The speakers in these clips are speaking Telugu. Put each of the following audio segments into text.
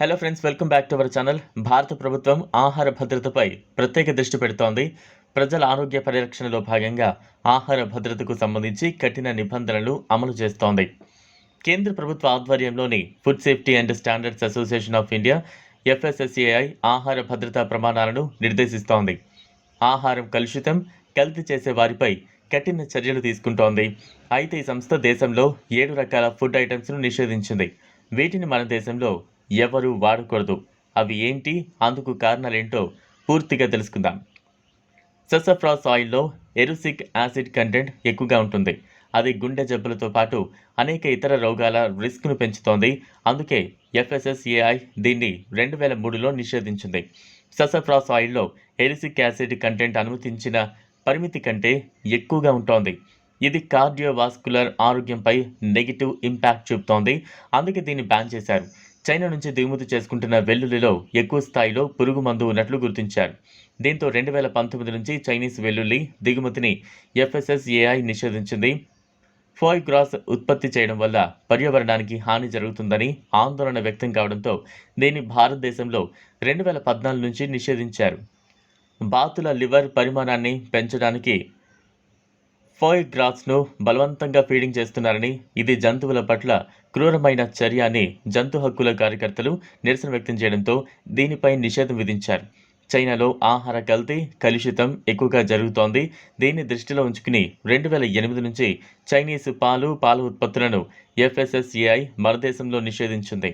Hello friends welcome back to our channel భారత ప్రభుత్వం ఆహార భద్రతపై ప్రత్యేక దృష్టి పెడుతోంది. ప్రజల ఆరోగ్య పరిరక్షణలో భాగంగా ఆహార భద్రతకు సంబంధించి కఠిన నిబంధనలు అమలు చేస్తోంది. కేంద్ర ప్రభుత్వ ఆధ్వర్యంలోని food safety and standards association of India FSSAI ఆహార భద్రతా ప్రమాణాలను నిర్దేశిస్తోంది. ఆహారం కలుషితం కల్తీ చేసే వారిపై కఠిన చర్యలు తీసుకుంటోంది. అయితే ఈ సంస్థ దేశంలో ఏడు రకాల ఫుడ్ ఐటమ్స్ను నిషేధించింది. వీటిని మన దేశంలో ఎవరు వాడకూడదు. అవి ఏంటి? అందుకు కారణాలేంటో పూర్తిగా తెలుసుకుందాం. ససఫ్రాస్ ఆయిల్లో ఎరుసిక్ యాసిడ్ కంటెంట్ ఎక్కువగా ఉంటుంది. అది గుండె జబ్బులతో పాటు అనేక ఇతర రోగాల రిస్క్ను పెంచుతోంది. అందుకే ఎఫ్ఎస్ఎస్ఏఐ దీన్ని రెండు వేల మూడులో నిషేధించింది. ససఫ్రాస్ ఆయిల్లో ఎరిసిక్ యాసిడ్ కంటెంట్ అనుమతించిన పరిమితి కంటే ఎక్కువగా ఉంటోంది. ఇది కార్డియోవాస్కులర్ ఆరోగ్యంపై నెగిటివ్ ఇంపాక్ట్ చూపుతోంది. అందుకే దీన్ని బ్యాన్ చేశారు. చైనా నుంచి దిగుమతి చేసుకుంటున్న వెల్లుల్లిలో ఎక్కువ స్థాయిలో పురుగు మందు ఉన్నట్లు గుర్తించారు. దీంతో రెండు వేల పంతొమ్మిది నుంచి చైనీస్ వెల్లుల్లి దిగుమతిని ఎఫ్ఎస్ఎస్ఏఐ నిషేధించింది. ఫోయ్ గ్రాస్ ఉత్పత్తి చేయడం వల్ల పర్యావరణానికి హాని జరుగుతుందని ఆందోళన వ్యక్తం కావడంతో దీన్ని భారతదేశంలో రెండు వేల పద్నాలుగు నుంచి నిషేధించారు. బాతుల లివర్ పరిమాణాన్ని పెంచడానికి ఫోయ్ గ్రాస్ను బలవంతంగా ఫీడింగ్ చేస్తున్నారని ఇది జంతువుల పట్ల క్రూరమైన చర్య అని జంతు హక్కుల కార్యకర్తలు నిరసన వ్యక్తం చేయడంతో దీనిపై నిషేధం విధించారు. చైనాలో ఆహార కల్తీ కలుషితం ఎక్కువగా జరుగుతోంది. దీన్ని దృష్టిలో ఉంచుకుని రెండు వేల ఎనిమిది నుంచి చైనీస్ పాలు పాల ఉత్పత్తులను ఎఫ్ఎస్ఎస్ఏఐ మన దేశంలో నిషేధించింది.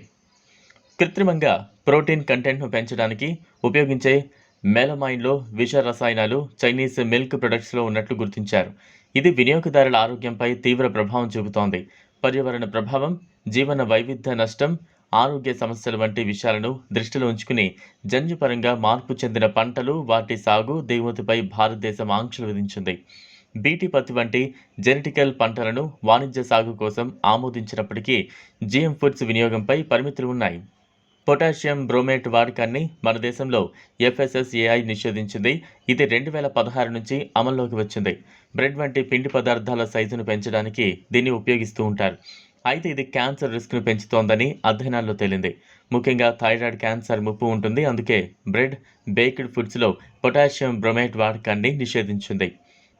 కృత్రిమంగా ప్రోటీన్ కంటెంట్ను పెంచడానికి ఉపయోగించే మెలమైన్లో విష రసాయనాలు చైనీస్ మిల్క్ ప్రొడక్ట్స్లో ఉన్నట్లు గుర్తించారు. ఇది వినియోగదారుల ఆరోగ్యంపై తీవ్ర ప్రభావం చూపుతోంది. పర్యావరణ ప్రభావం జీవన వైవిధ్య నష్టం ఆరోగ్య సమస్యలు వంటి విషయాలను దృష్టిలో ఉంచుకుని జన్యుపరంగా మార్పు చెందిన పంటలు వాటి సాగు దిగుమతిపై భారతదేశం ఆంక్షలు విధించింది. బీటీ పత్తి వంటి జెనెటికల్ పంటలను వాణిజ్య సాగు కోసం ఆమోదించినప్పటికీ జిఎం ఫుడ్స్ వినియోగంపై పరిమితులు ఉన్నాయి. పొటాషియం బ్రోమేట్ వాడకాన్ని మన దేశంలో ఎఫ్ఎస్ఎస్ఏఐ నిషేధించింది. ఇది రెండు వేల పదహారు నుంచి అమల్లోకి వచ్చింది. బ్రెడ్ వంటి పిండి పదార్థాల సైజును పెంచడానికి దీన్ని ఉపయోగిస్తూ ఉంటారు. అయితే ఇది క్యాన్సర్ రిస్క్ను పెంచుతోందని అధ్యయనాల్లో తేలింది. ముఖ్యంగా థైరాయిడ్ క్యాన్సర్ ముప్పు ఉంటుంది. అందుకే బ్రెడ్ బేక్డ్ ఫుడ్స్లో పొటాషియం బ్రోమేట్ వాడకాన్ని నిషేధించింది.